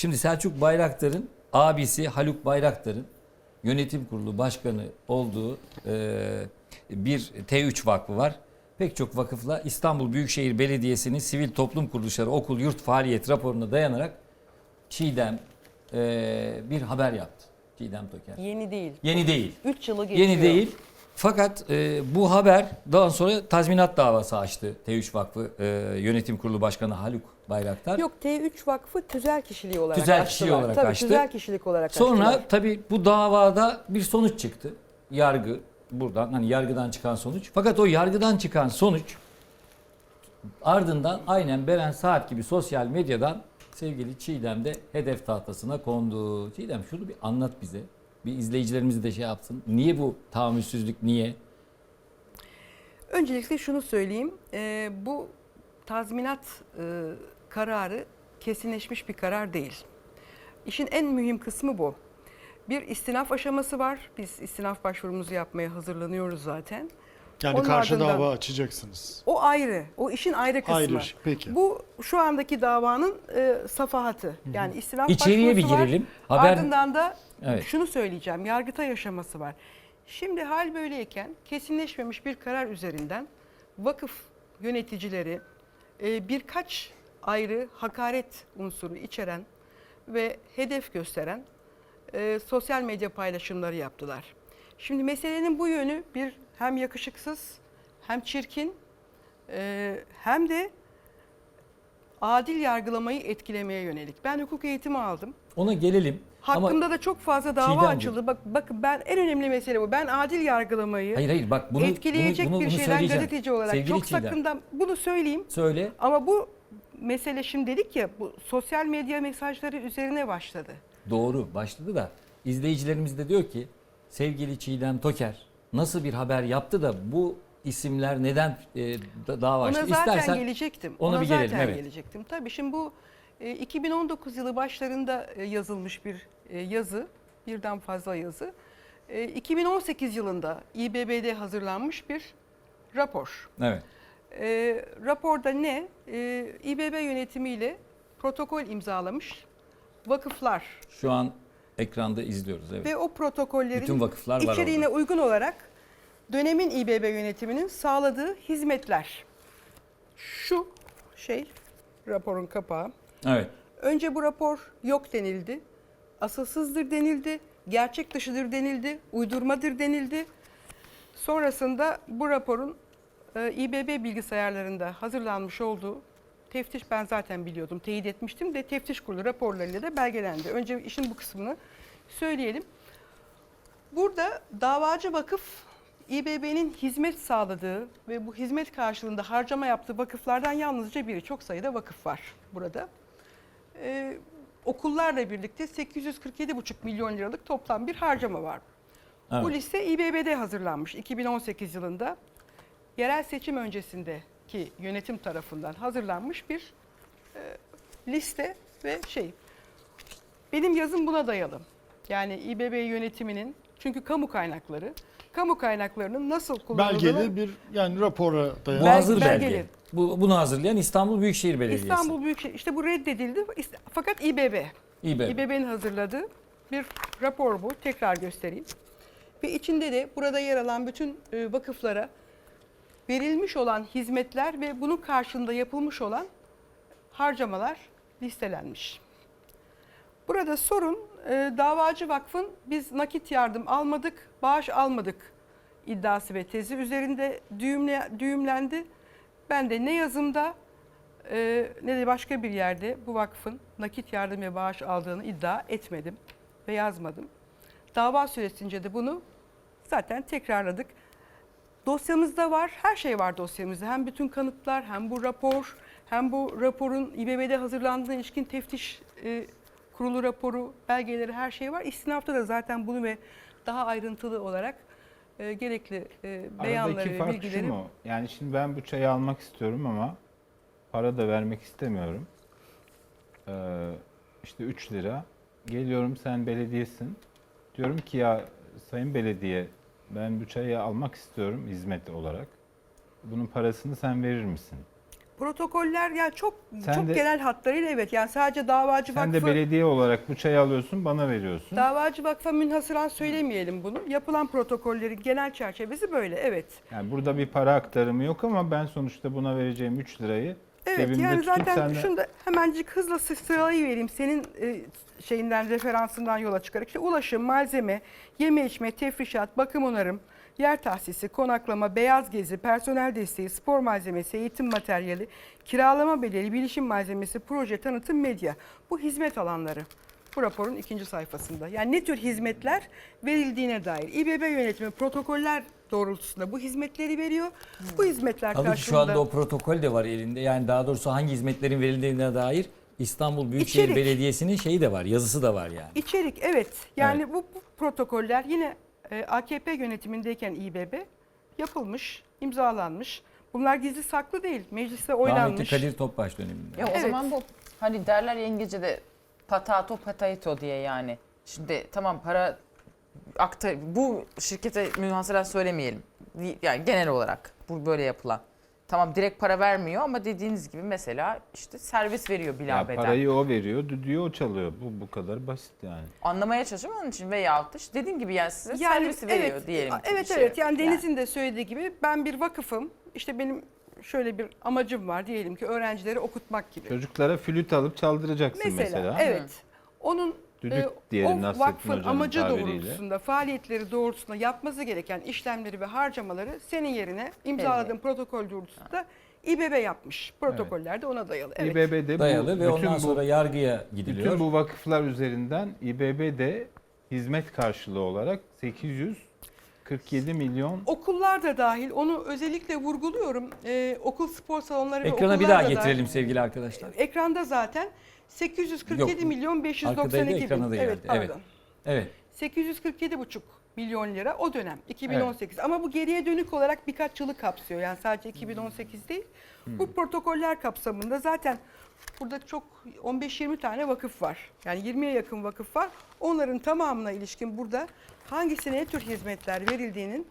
Şimdi Selçuk Bayraktar'ın abisi Haluk Bayraktar'ın yönetim kurulu başkanı olduğu e, bir T3 vakfı var. Pek çok vakıfla İstanbul Büyükşehir Belediyesi'nin sivil toplum kuruluşları okul yurt faaliyet raporuna dayanarak Çiğdem e, bir haber yaptı. Çiğdem Toker. Yeni değil. Yeni değil. 3 yılı geçiyor. Yeni değil. Fakat e, bu haber daha sonra tazminat davası açtı T3 Vakfı e, Yönetim Kurulu Başkanı Haluk Bayraktar. Yok T3 Vakfı tüzel kişiliği olarak Tüzel açtılar. kişiliği olarak Tabii, açtı. tüzel kişilik olarak Sonra açtılar. tabii bu davada bir sonuç çıktı. Yargı buradan hani yargıdan çıkan sonuç. Fakat o yargıdan çıkan sonuç ardından aynen Beren Saat gibi sosyal medyadan sevgili Çiğdem de hedef tahtasına kondu. Çiğdem şunu bir anlat bize. Bir izleyicilerimiz de şey yapsın. Niye bu tahammülsüzlük niye? Öncelikle şunu söyleyeyim. Ee, bu tazminat e, kararı kesinleşmiş bir karar değil. İşin en mühim kısmı bu. Bir istinaf aşaması var. Biz istinaf başvurumuzu yapmaya hazırlanıyoruz zaten. Yani Onun karşı ardından- dava açacaksınız. O ayrı. O işin ayrı kısmı. Ayrı. Peki. Bu şu andaki davanın e, safahatı. Yani istinaf İçeriye bir başvurusu var. girelim. Haber Ardından da Evet. şunu söyleyeceğim. Yargıtay aşaması var. Şimdi hal böyleyken kesinleşmemiş bir karar üzerinden vakıf yöneticileri e, birkaç ayrı hakaret unsuru içeren ve hedef gösteren e, sosyal medya paylaşımları yaptılar. Şimdi meselenin bu yönü bir hem yakışıksız hem çirkin e, hem de adil yargılamayı etkilemeye yönelik. Ben hukuk eğitimi aldım. ona gelelim. Hakkında Ama da çok fazla dava Çiğdemciğim. açıldı. Bak bakın ben en önemli mesele bu. Ben adil yargılamayı hayır hayır bak bunu etkileyecek bunu, bunu, bir bunu şeyden söyleyeceğim. gazeteci olarak Sevgili çok Çiğdem, sakından bunu söyleyeyim. Söyle. Ama bu mesele şimdi dedik ya bu sosyal medya mesajları üzerine başladı. Doğru başladı da izleyicilerimiz de diyor ki sevgili Çiğdem Toker nasıl bir haber yaptı da bu isimler neden e, da- dava açtı? Ona zaten İstersen gelecektim. ona Ona bir gelelim, zaten evet. gelecektim. Tabii şimdi bu e, 2019 yılı başlarında e, yazılmış bir e, yazı, birden fazla yazı. E, 2018 yılında İBB'de hazırlanmış bir rapor. evet. E, raporda ne? E, İBB yönetimiyle protokol imzalamış vakıflar Şu an ekranda izliyoruz evet. ve o protokollerin Bütün vakıflar var içeriğine orada. uygun olarak dönemin İBB yönetiminin sağladığı hizmetler. Şu şey raporun kapağı. Evet. Önce bu rapor yok denildi. Asılsızdır denildi. Gerçek dışıdır denildi. Uydurmadır denildi. Sonrasında bu raporun e, İBB bilgisayarlarında hazırlanmış olduğu teftiş ben zaten biliyordum, teyit etmiştim de teftiş kurulu raporlarıyla da belgelendi. Önce işin bu kısmını söyleyelim. Burada davacı vakıf İBB'nin hizmet sağladığı ve bu hizmet karşılığında harcama yaptığı vakıflardan yalnızca biri. Çok sayıda vakıf var burada. Ee, okullarla birlikte 847,5 milyon liralık toplam bir harcama var. evet. Bu liste İBB'de hazırlanmış 2018 yılında. Yerel seçim öncesindeki yönetim tarafından hazırlanmış bir e, liste ve şey. Benim yazım buna dayalı. Yani İBB yönetiminin çünkü kamu kaynakları, kamu kaynaklarının nasıl kullanıldığını Belgeli bir yani rapora. Bel- hazır belge. belgeli. Bu, bunu hazırlayan İstanbul Büyükşehir Belediyesi. İstanbul Büyükşehir işte bu reddedildi fakat İBB İBB. İBB'nin hazırladığı bir rapor bu. Tekrar göstereyim. Ve içinde de burada yer alan bütün e, vakıflara verilmiş olan hizmetler ve bunun karşılığında yapılmış olan harcamalar listelenmiş. Burada sorun e, davacı vakfın biz nakit yardım almadık, bağış almadık iddiası ve tezi üzerinde düğümle, düğümlendi. Ben de ne yazımda e, ne de başka bir yerde bu vakfın nakit yardım ve bağış aldığını iddia etmedim ve yazmadım. Dava süresince de bunu zaten tekrarladık. Dosyamızda var, her şey var dosyamızda. Hem bütün kanıtlar, hem bu rapor, hem bu raporun İBB'de hazırlandığına ilişkin teftiş e, kurulu raporu, belgeleri, her şey var. İstinafta da zaten bunu ve daha ayrıntılı olarak e, gerekli e, beyanları ve bilgileri şu mu? Yani şimdi ben bu çayı almak istiyorum ama para da vermek istemiyorum. Ee, işte 3 lira. Geliyorum sen belediyesin. Diyorum ki ya sayın belediye ben bu çayı almak istiyorum hizmet olarak. Bunun parasını sen verir misin? Protokoller yani çok Sen çok de- genel hatlarıyla evet. Yani sadece davacı Sen de vakfı belediye olarak bu çayı alıyorsun bana veriyorsun. davacı vakfa münhasıran söylemeyelim bunu. Yapılan protokollerin genel çerçevesi böyle. Evet. Yani burada bir para aktarımı yok ama ben sonuçta buna vereceğim 3 lirayı Evet cebimde yani zaten sen de- şunu da hemencik hızla sı- sıralayı vereyim. Senin e, şeyinden referansından yola çıkarak işte ulaşım, malzeme, yeme içme, tefrişat, bakım onarım, yer tahsisi, konaklama, beyaz gezi, personel desteği, spor malzemesi, eğitim materyali, kiralama bedeli, bilişim malzemesi, proje, tanıtım, medya. Bu hizmet alanları. Bu raporun ikinci sayfasında. Yani ne tür hizmetler verildiğine dair. İBB yönetimi protokoller doğrultusunda bu hizmetleri veriyor. Bu hizmetler Tabii ki karşılığında... şu anda o protokol de var elinde. Yani daha doğrusu hangi hizmetlerin verildiğine dair İstanbul Büyükşehir İçerik. Belediyesi'nin şeyi de var, yazısı da var yani. İçerik evet. Yani Bu, bu protokoller yine e, AKP yönetimindeyken İBB yapılmış, imzalanmış. Bunlar gizli saklı değil. Mecliste Rahmetli oylanmış. Kadir Topbaş döneminde. Ya o Evet. zaman bu hani derler ya İngilizce'de patato potato diye yani. Şimdi tamam para aktar bu şirkete münhasıran söylemeyelim. Yani genel olarak bu böyle yapılan. Tamam direkt para vermiyor ama dediğiniz gibi mesela işte servis veriyor ya bilabeden. parayı o veriyor, düdüğü o çalıyor. Bu bu kadar basit yani. Anlamaya çalışıyorum onun için veyahut da işte dediğim gibi yani size servisi veriyor diyelim. ki Evet şey. evet yani Deniz'in de söylediği gibi ben bir vakıfım. İşte benim şöyle bir amacım var diyelim ki öğrencileri okutmak gibi. Çocuklara flüt alıp çaldıracaksın Mesela, mesela. evet. Onun Düdük e, diyelim o Nasrettin vakfın Hoca'nın amacı tabiriyle. doğrultusunda, faaliyetleri doğrultusunda yapması gereken işlemleri ve harcamaları senin yerine imzaladığın protokol doğrultusunda İBB yapmış. Protokoller de ona dayalı. Evet. İBB'de bu, Dayalı ve bütün ondan bu, sonra yargıya gidiliyor. bütün bu vakıflar üzerinden İBB'de hizmet karşılığı olarak 847 milyon Okullar da dahil. Onu özellikle vurguluyorum. Ee, okul spor salonları ve Ekrana bir okullar daha da getirelim dahil. sevgili arkadaşlar. Ekranda zaten 847 Yok, milyon 592 arkadaydı, bin. Evet, pardon. Evet. Evet. 847,5 milyon lira o dönem 2018. Ama bu geriye dönük olarak birkaç yılı kapsıyor. Yani sadece 2018 değil. Bu protokoller kapsamında zaten burada çok 15-20 tane vakıf var. Yani 20'ye yakın vakıf var. Onların tamamına ilişkin burada hangisine ne tür hizmetler verildiğinin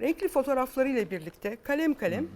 renkli fotoğraflarıyla birlikte kalem kalem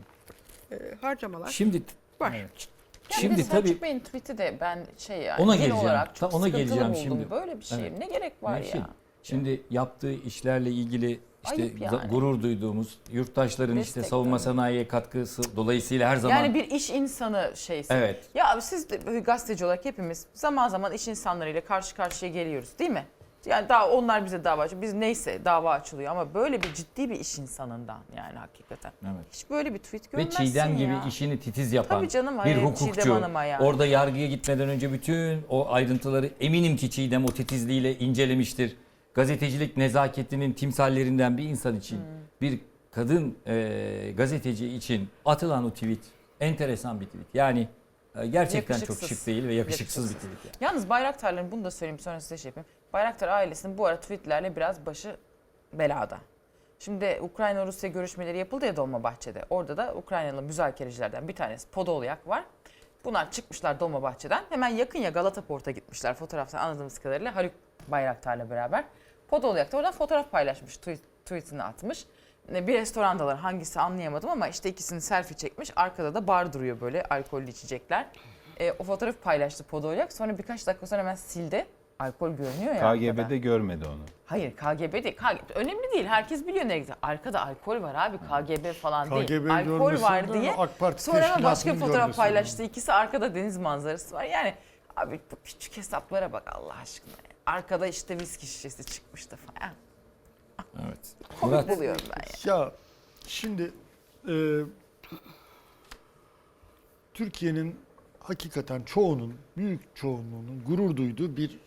e, harcamalar Şimdi var. Evet. Yani Şimdi bir Selçuk tabii Bey'in tweet'i de ben şey yani Ona genel geleceğim. olarak çok Ta- ona geleceğim buldum. şimdi. Böyle bir şey Evet. ne gerek var Nevşin, ya? Şimdi yaptığı işlerle ilgili işte yani. gurur duyduğumuz yurttaşların işte Destek savunma tabii. sanayiye katkısı dolayısıyla her zaman Yani bir iş insanı şeysi. Evet. Ya siz de gazeteci olarak hepimiz zaman zaman iş insanlarıyla karşı karşıya geliyoruz değil mi? Yani daha onlar bize dava açıyor. Biz neyse dava açılıyor ama böyle bir ciddi bir iş insanından yani hakikaten. Evet. Hiç böyle bir tweet ve görmezsin Çiğdem gibi ya. işini titiz yapan Tabii canım, bir hayır, hukukçu. Hanım'a yani. Orada yargıya gitmeden önce bütün o ayrıntıları eminim ki Çiğdem o titizliğiyle incelemiştir. Gazetecilik nezaketinin timsallerinden bir insan için, Hmm. bir kadın e, gazeteci için atılan o tweet enteresan bir tweet. Yani e, gerçekten çok Yakışıksız. şık değil ve Yakışıksız. bir tweet. yani. Yalnız Bayraktarların bunu da söyleyeyim sonra size şey yapayım. Bayraktar ailesinin bu ara tweetlerle biraz başı belada. Şimdi Ukrayna-Rusya görüşmeleri yapıldı ya Dolmabahçe'de. Orada da Ukraynalı müzakerecilerden bir tanesi Podolyak var. Bunlar çıkmışlar Dolmabahçe'den. Hemen yakın ya Galata Port'a gitmişler fotoğraftan anladığımız kadarıyla Haluk Bayraktar'la beraber. Podolyak da oradan fotoğraf paylaşmış, tweet, tweetini atmış. Bir restorandalar hangisi anlayamadım ama işte ikisini selfie çekmiş. Arkada da bar duruyor böyle alkollü içecekler. E, o fotoğrafı paylaştı Podolyak. Sonra birkaç dakika sonra hemen sildi. Alkol görünüyor ya. arkada. KGB'de görmedi onu. Hayır KGB değil. KGB, önemli değil. Herkes biliyor nereye gidiyor. Arkada alkol var abi. KGB falan değil. KGB Alkol görmesin var diye. AK Parti Sonra hemen başka bir fotoğraf paylaştı. İkisi arkada deniz manzarası var. Yani abi bu küçük hesaplara bak Allah aşkına. Arkada işte viski şişesi çıkmıştı falan. Evet. Komik Murat buluyorum ben ya. Ya şimdi e, Türkiye'nin hakikaten çoğunun, büyük çoğunluğunun gurur duyduğu bir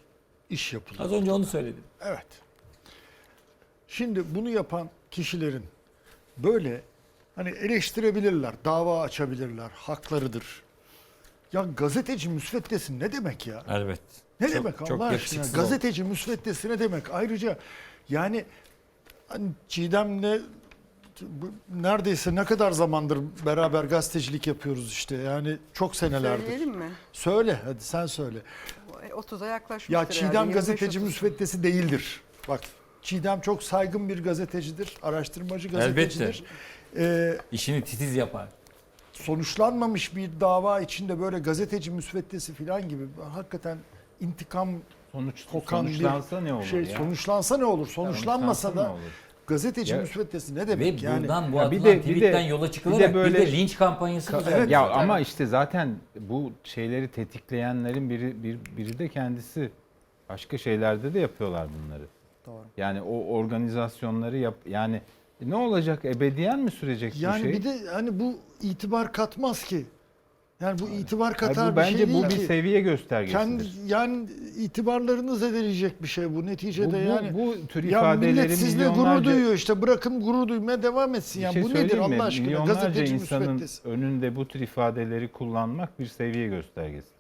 iş yapılıyor. az önce onu söyledim. Evet. Şimdi bunu yapan kişilerin böyle hani eleştirebilirler, dava açabilirler, haklarıdır. Ya gazeteci müsveddesi ne demek ya? Evet. Ne Çok- demek çok Allah aşkına? oldu. Gazeteci müsveddesi ne demek? Ayrıca yani hani Çiğdem'le neredeyse ne kadar zamandır beraber gazetecilik yapıyoruz işte. Yani çok senelerdir. Söyleyelim mi? Söyle hadi sen söyle. E, 30'a yaklaşmıştır Ya Çiğdem 25-30. gazeteci müsveddesi değildir. Bak Çiğdem çok saygın bir gazetecidir, araştırmacı gazetecidir. Ee, İşini titiz yapar. sonuçlanmamış bir dava içinde böyle gazeteci müsveddesi falan gibi hakikaten intikam Sonuç, kokan sonuçlansa bir ne olur şey ya? sonuçlansa ne olur? Sonuçlanmasa Sonuçlansa ne da olur? Gazeteci Ya- müsveddesi ne Ve demek yani? buradan bu Ya bir de- bir de- tweetten yola çıkılarak bir de, böyle- linç kampanyası Ka- evet. Ya zaten. ama işte zaten bu şeyleri tetikleyenlerin biri bir, biri de kendisi. Başka şeylerde de yapıyorlar bunları. Doğru. Yani o organizasyonları yap yani ne olacak ebediyen mi sürecek Yani bu şey? bir de hani bu itibar katmaz ki. Yani bu itibar katar bu bir bence şey değil bu bir ki. seviye göstergesidir. Kendi yani itibarlarını zedeleyecek bir şey bu bu, neticede bu, yani. bu tür ya ifadelerin millet sizle gurur milyonlarca- duyuyor işte bırakın gurur duymaya devam etsin. Yani şey bu nedir mi? Allah aşkına Milyonlarca gazeteci insanın müsveddesi. önünde bu tür ifadeleri kullanmak bir seviye göstergesidir.